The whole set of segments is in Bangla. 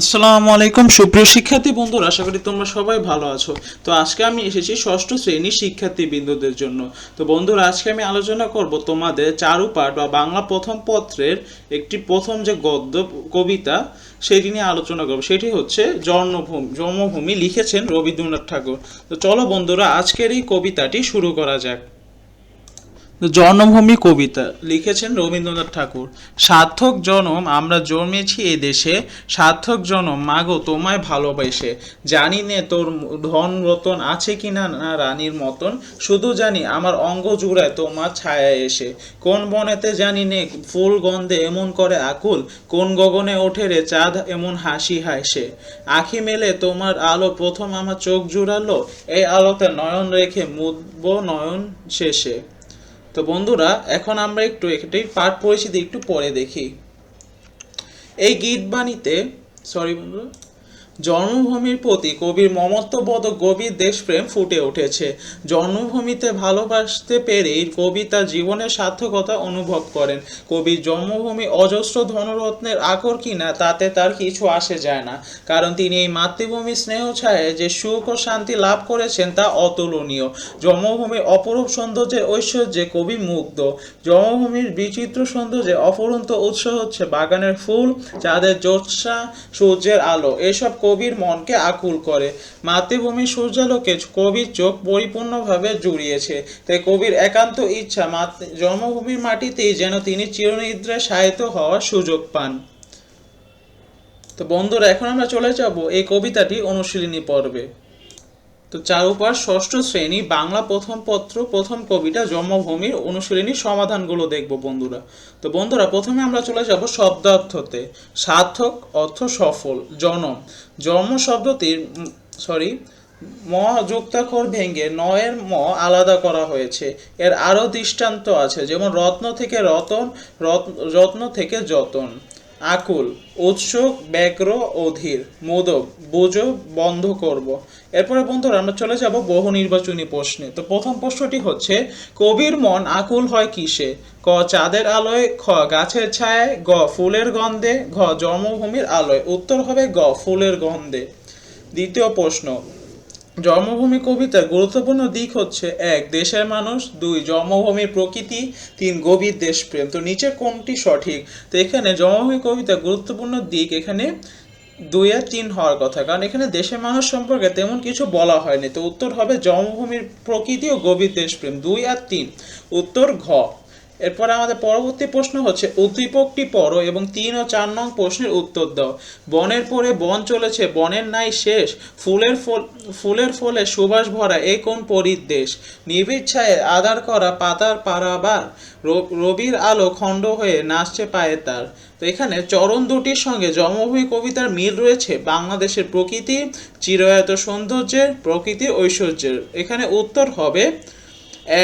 আসসালামু আলাইকুম, সুপ্রিয় শিক্ষার্থী বন্ধুরা, আশা করি তোমরা সবাই ভালো আছো। তো আজকে আমি এসেছি ষষ্ঠ শ্রেণির শিক্ষার্থী বিন্দুদের জন্য। তো বন্ধুরা, আজকে আমি আলোচনা করব তোমাদের চারুপাঠ বা বাংলা প্রথম পত্রের একটি প্রথম যে গদ্য, কবিতা, সেটি নিয়ে আলোচনা করব। সেটি হচ্ছে জন্মভূমি জন্মভূমি লিখেছেন রবীন্দ্রনাথ ঠাকুর। তো চলো বন্ধুরা, আজকের এই কবিতাটি শুরু করা যাক। জন্মভূমি কবিতা লিখেছেন রবীন্দ্রনাথ ঠাকুর। সার্থক জনম, আমরা জন্মেছি এ দেশে। সার্থক জনম, মাগো, তোমায় ভালোবেসে। জানি নে তোর ধন রতন আছে কিনা না রানীর মতন। শুধু জানি আমার অঙ্গ জুড়ায় তোমার ছায়া এসে। কোন বনেতে জানি নে ফুল গন্ধে এমন করে আকুল। কোন গগনে ওঠে রে চাঁদ এমন হাসি হাসে আখি মেলে তোমার আলো, প্রথম আমার চোখ জুড়ালো। এই আলোতে নয়ন রেখে মুদব নয়ন শেষে। তো বন্ধুরা, এখন আমরা একটু একটি পাঠ পরিচিতি একটু পরে দেখি। এই গীত বাণীতে সরি বন্ধুরা জন্মভূমির প্রতি কবির মমত্ববোধ গভীর দেশপ্রেম ফুটে উঠেছে। জন্মভূমিতে ভালোবাসতে পেরেই কবি তার জীবনের সার্থকতা অনুভব করেন। কবির জন্মভূমি অজস্র ধনরত্নের আকর কিনা তাতে তার কিছু আসে যায় না। কারণ তিনি এই মাতৃভূমির স্নেহ ছায়ে যে সুখ ও শান্তি লাভ করেছেন তা অতুলনীয়। জন্মভূমির অপরূপ সৌন্দর্যের ঐশ্বর্যে কবি মুগ্ধ। জন্মভূমির বিচিত্র সৌন্দর্যে অফুরন্ত উৎস হচ্ছে বাগানের ফুল, চাঁদের জোৎসা সূর্যের আলো। এসব কবির মনকে আকুল করে। মাতৃভূমির সূর্যালোকে কবির চোখ পরিপূর্ণভাবে জুড়িয়েছে। তাই কবির একান্ত ইচ্ছা জন্মভূমির মাটিতেই যেন তিনি চিরনিদ্রায় শায়িত হওয়ার সুযোগ পান। তো বন্ধুরা, এখন আমরা চলে যাব এই কবিতাটি অনুশীলনী পর্বে। তো চারুপাশ ষষ্ঠ শ্রেণি বাংলা প্রথম পত্র, প্রথম কবিতা, জন্মভূমির অনুশীলনী সমাধানগুলো দেখব বন্ধুরা। তো বন্ধুরা, প্রথমে আমরা চলে যাব শব্দার্থতে। সার্থক অর্থ সফল, জনম। জন্ম শব্দটির সরি ম যুক্তাক্ষর ভেঙে নয়ের ম আলাদা করা হয়েছে। এর আরও দৃষ্টান্ত আছে, যেমন রত্ন থেকে রত্ন রত্ন থেকে যতন। আকুল, উৎসুক, ব্যগ্র, অধীর, মোদক, বুঝো, বন্ধ করব। এরপরে বন্ধুরা, আমরা চলে যাব বহু নির্বাচনী প্রশ্নে। তো প্রথম প্রশ্নটি হচ্ছে, কবির মন আকুল হয় কিসে? ক, চাঁদের আলোয়, খ, গাছের ছায়ায়, গ, ফুলের গন্ধে, ঘ, জন্মভূমির আলোয়। উত্তর হবে গ, ফুলের গন্ধে। দ্বিতীয় প্রশ্ন জন্মভূমি কবিতার গুরুত্বপূর্ণ দিক হচ্ছে এক, দেশের মানুষ। দুই, জন্মভূমির প্রকৃতি। তিন, গভীর দেশপ্রেম। তো নিচে কোনটি সঠিক? তো এখানে জন্মভূমি কবিতার গুরুত্বপূর্ণ দিক এখানে দুই আর তিন হওয়ার কথা। কারণ এখানে দেশের মানুষ সম্পর্কে তেমন কিছু বলা হয়নি। তো উত্তর হবে জন্মভূমির প্রকৃতি ও গভীর দেশপ্রেম। দুই আর তিন। উত্তর ঘ। এরপর আমাদের পরবর্তী প্রশ্ন হচ্ছে উদ্দীপকটি পড়ো এবং তিন ও চার নং প্রশ্নের উত্তর দাও। বনের পরে বন চলেছে, বনের নাই শেষ, ফুলের ফল, ফুলের ফলে সুবাস ভরা এ কোন পরিদেশ নিবিড় আদার করা পাতার পারাবার রবির আলো খণ্ড হয়ে নাচছে পায়ে তার। তো এখানে চরণ দুটির সঙ্গে জন্মভূমি কবিতার মিল রয়েছে, বাংলাদেশের প্রকৃতি, চিরায়ত সৌন্দর্যের প্রকৃতি ঐশ্বর্যের। এখানে উত্তর হবে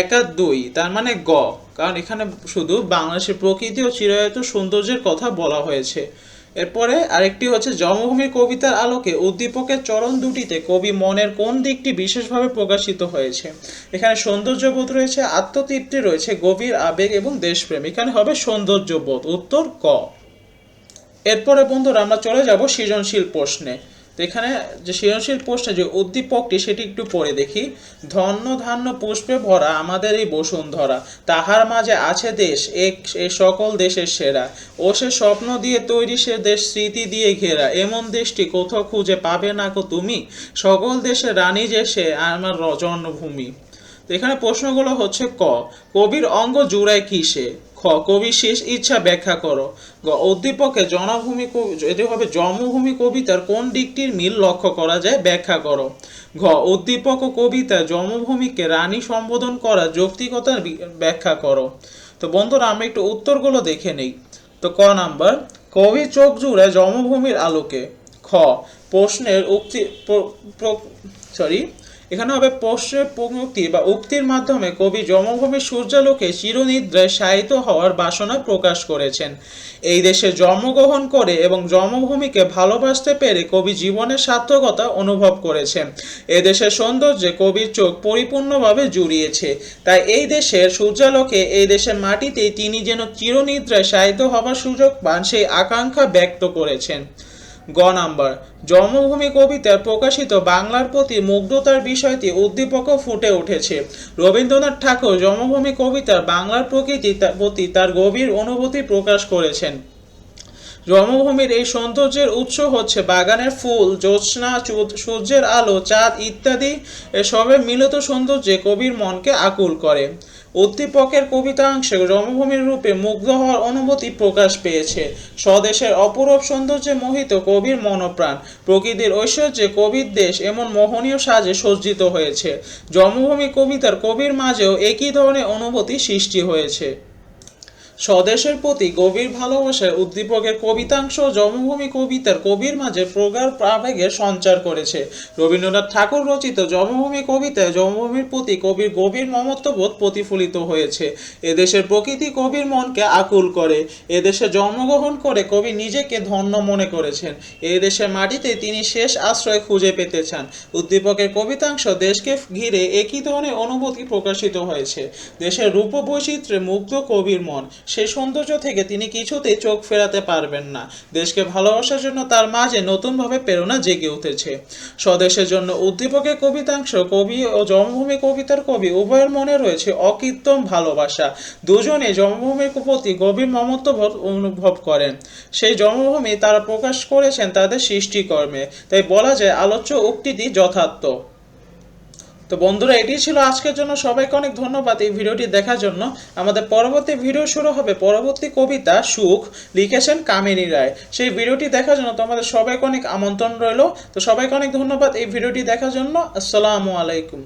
এক আর দুই তার মানে গ। কারণ এখানে শুধু বাংলাদেশের প্রকৃতি ও চিরায়ত সৌন্দর্যের কথা বলা হয়েছে। এরপরে আরেকটি হচ্ছে জন্মভূমি কবিতার আলোকে উদ্দীপকের চরণ দুটিতে কবি মনের কোন দিকটি বিশেষভাবে প্রকাশিত হয়েছে? এখানে সৌন্দর্যবোধ রয়েছে, আত্মতৃপ্তি রয়েছে, গভীর আবেগ এবং দেশপ্রেম। এখানে হবে সৌন্দর্যবোধ। উত্তর ক। এরপরে বন্ধুরা আমরা চলে যাব সৃজনশীল প্রশ্নে। তো এখানে যে সৃজনশীল প্রশ্নে যে উদ্দীপকটি, সেটি একটু পড়ে দেখি। ধন্য ধান্য পুষ্পে ভরা আমাদের এই বসুন্ধরা। তাহার মাঝে আছে দেশ এক এ সকল দেশের সেরা। ও সে স্বপ্ন দিয়ে তৈরি সে দেশ, স্মৃতি দিয়ে ঘেরা। এমন দেশটি কোথাও খুঁজে পাবে না কো তুমি? সকল দেশের রানী যে সে, আমার জন্মভূমি তো এখানে প্রশ্নগুলো হচ্ছে ক, কবির অঙ্গ জুড়ায় কিসে? খ, কবির শেষ ইচ্ছা ব্যাখ্যা করো। গ, উদ্দীপকে জনভূমি কবি হবে জন্মভূমি কবিতার কোন দিকটির মিল লক্ষ্য করা যায় ব্যাখ্যা করো। ঘ, উদ্দীপক কবিতা জন্মভূমিকে রানী সম্বোধন করা যৌক্তিকতার ব্যাখ্যা করো। তো বন্ধুরা আমি একটু উত্তরগুলো দেখে নেই। তো ক নাম্বার, কবি চোখ জুড়ে জন্মভূমির আলোকে। খ, প্রশ্নের উক্তি সরি এখানে হবে প্রশ্নের পঙ্ক্তি বা উক্তির মাধ্যমে কবি জন্মভূমি সূর্যালোকে চিরনিদ্রায় শায়িত হওয়ার বাসনা প্রকাশ করেছেন। এই দেশে জন্মগ্রহণ করে এবং জন্মভূমিকে ভালোবাসতে পেরে কবি জীবনের সার্থকতা অনুভব করেছেন। এ দেশের সৌন্দর্যে কবির চোখ পরিপূর্ণভাবে জুড়িয়েছে। তাই এই দেশের সূর্যালোকে এই দেশের মাটিতেই তিনি যেন চিরনিদ্রায় শায়িত হবার সুযোগ পান সেই আকাঙ্ক্ষা ব্যক্ত করেছেন। গ নাম্বার, জন্মভূমি কবিতায় প্রকাশিত বাংলার প্রতি মুগ্ধতার বিষয়টি উদ্দীপকও ফুটে উঠেছে। রবীন্দ্রনাথ ঠাকুর জন্মভূমি কবিতার বাংলার প্রকৃতি প্রতি তার গভীর অনুভূতি প্রকাশ করেছেন। জন্মভূমির এই সৌন্দর্যের উৎস হচ্ছে বাগানের ফুল, জ্যোৎস্না সূর্যের আলো, চাঁদ ইত্যাদি। এসবের মিলিত সৌন্দর্যে কবির মনকে আকুল করে। উদ্দীপকের কবিতাংশে জন্মভূমির রূপে মুগ্ধ হওয়ার অনুভূতি প্রকাশ পেয়েছে। স্বদেশের অপরূপ সৌন্দর্যে মোহিত কবির মনপ্রাণ। প্রকৃতির ঐশ্বর্যে কবির দেশ এমন মোহনীয় সাজে সজ্জিত হয়েছে। জন্মভূমি কবিতার কবির মাঝেও একই ধরনের অনুভূতি সৃষ্টি হয়েছে। স্বদেশের প্রতি গভীর ভালোবাসার উদ্দীপকের কবিতাংশ জন্মভূমি কবিতার কবির মাঝে প্রগাঢ় আবেগের সঞ্চার করেছে। রবীন্দ্রনাথ ঠাকুর রচিত জন্মভূমি কবিতায় জন্মভূমির প্রতি কবির গভীর মমত্ববোধ প্রতিফলিত হয়েছে। এদেশের প্রকৃতি কবির মনকে আকুল করে। এদেশে জন্মগ্রহণ করে কবি নিজেকে ধন্য মনে করেছেন। এই দেশের মাটিতে তিনি শেষ আশ্রয় খুঁজে পেতে চান উদ্দীপকের কবিতাংশ দেশকে ঘিরে একই ধরনের অনুভূতি প্রকাশিত হয়েছে। দেশের রূপ বৈচিত্র্যে মুগ্ধ কবির মন। সেই সৌন্দর্য থেকে তিনি কিছুতেই চোখ ফেরাতে পারবেন না। দেশকে ভালোবাসার জন্য তার মাঝে নতুনভাবে প্রেরণা জেগে উঠেছে। স্বদেশের জন্য উদ্দীপকের কবিতাংশ, কবি ও জন্মভূমি কবিতার কবি, উভয়ের মনে রয়েছে অকৃত্রিম ভালোবাসা। দুজনে জন্মভূমির প্রতি গভীর মমত্ববোধ অনুভব করেন। সেই জন্মভূমি তারা প্রকাশ করেছেন তাদের সৃষ্টিকর্মে। তাই বলা যায় আলোচ্য উক্তিটি যথার্থ। তো বন্ধুরা এটি ছিল আজকের জন্য। সবাইকে অনেক ধন্যবাদ এই ভিডিওটি দেখার জন্য। আমাদের পরবর্তী ভিডিও শুরু হবে পরবর্তী কবিতা সুখ লিখেছেন কামিনী রায়। সেই ভিডিওটি দেখার জন্য তোমাদের সবাইকে অনেক আমন্ত্রণ রইল। তো সবাইকে অনেক ধন্যবাদ এই ভিডিওটি দেখার জন্য। আসসালামু আলাইকুম।